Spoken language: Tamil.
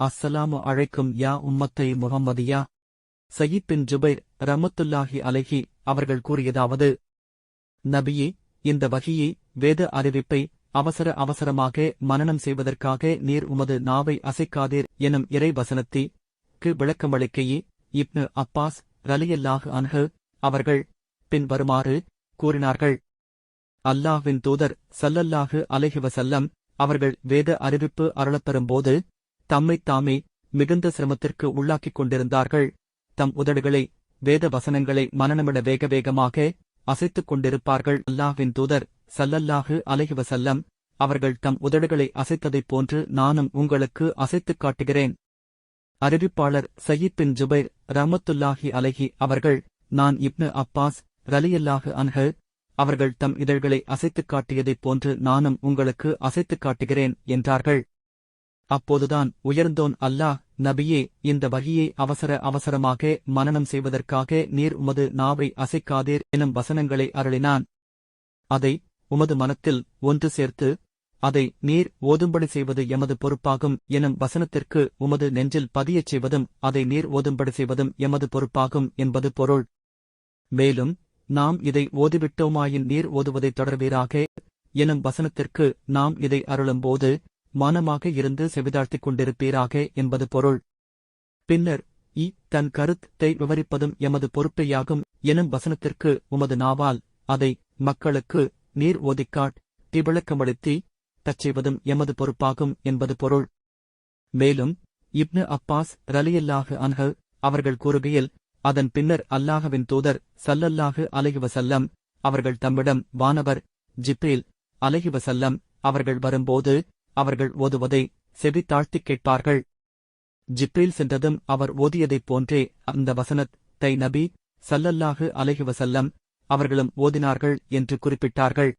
அஸ்ஸலாமு அழைக்கும் யா உம்மத்தை முகம்மதியா சயீத் பின் ஜுபைர் ரமத்துல்லாஹி அலஹி அவர்கள் கூறியதாவது நபியே இந்த வகையை வேத அறிவிப்பை அவசர அவசரமாக மனனம் செய்வதற்காக நீர் உமது நாவை அசைக்காதீர் எனும் இறை கு விளக்கமளிக்கையே இப்னு அப்பாஸ் ரலியல்லாஹு அன்ஹு அவர்கள் பின் வருமாறு கூறினார்கள். அல்லாஹ்வின் தூதர் சல்லல்லாஹு அலஹிவசல்லம் அவர்கள் வேத அறிவிப்பு அருளப்பெறும்போது தம்மைத் தாமே மிகுந்த சிரமத்திற்கு உள்ளாக்கிக் கொண்டிருந்தார்கள். தம் உதடுகளை வேத வசனங்களை மனநமிட வேக வேகமாக அசைத்துக் கொண்டிருப்பார்கள். அல்லாஹ்வின் தூதர் சல்லல்லாஹு அலைஹிவசல்லம் அவர்கள் தம் உதடுகளை அசைத்ததைப் போன்று நானும் உங்களுக்கு அசைத்துக் காட்டுகிறேன். அறிவிப்பாளர் சயீத் பின் ஜுபைர் ரஹமத்துல்லாஹி அலஹி அவர்கள் நான் இப்னு அப்பாஸ் ரலியல்லாஹு அன்ஹு அவர்கள் தம் இதழ்களை அசைத்துக் காட்டியதைப் போன்று நானும் உங்களுக்கு அசைத்துக் காட்டுகிறேன் என்றார்கள். அப்போதுதான் உயர்ந்தோன் அல்லாஹ் நபியே இந்த வகையை அவசர அவசரமாக மனனம் செய்வதற்காக நீர் உமது நாவை அசைக்காதீர் எனும் வசனங்களை அருளினான். அதை உமது மனத்தில் ஒன்று சேர்த்து அதை நீர் ஓதும்படி செய்வது எமது பொறுப்பாகும் எனும் வசனத்திற்கு உமது நெஞ்சில் பதியச் செய்வதும் அதை நீர் ஓதும்படி செய்வதும் எமது பொறுப்பாகும் என்பது பொருள். மேலும் நாம் இதை ஓதிவிட்டோமாயின் நீர் ஓதுவதைத் தொடர்வீராக எனும் வசனத்திற்கு நாம் இதை அருளும்போது மானமாக இருந்து செவிதாழ்த்திக் கொண்டிருப்பீராக என்பது பொருள். பின்னர் இ தன் கருத்தை விவரிப்பதும் எமது பொறுப்பையாகும் எனும் வசனத்திற்கு உமது நாவால் அதை மக்களுக்கு நீர் ஓதிக்காட் திவிளக்கமளித்தி தச்செய்வதும் எமது பொறுப்பாகும் என்பது பொருள். மேலும் இப்னு அப்பாஸ் ரலியல்லாஹு அன்ஹ அவர்கள் கூறுகையில் அதன் பின்னர் அல்லாஹவின் தூதர் சல்லல்லாஹு அலைஹி அவர்கள் தம்மிடம் வானவர் ஜிப்ரீல் அலைஹி அவர்கள் வரும்போது அவர்கள் ஓதுவதை செவித்தாழ்த்திக் கேட்பார்கள். ஜிப்ரில் சென்றதும் அவர் ஓதியதைப் போன்றே அந்த வசனத் தை நபி சல்லல்லாஹு அலஹி வசல்லம் அவர்களும் ஓதினார்கள் என்று குறிப்பிட்டார்கள்.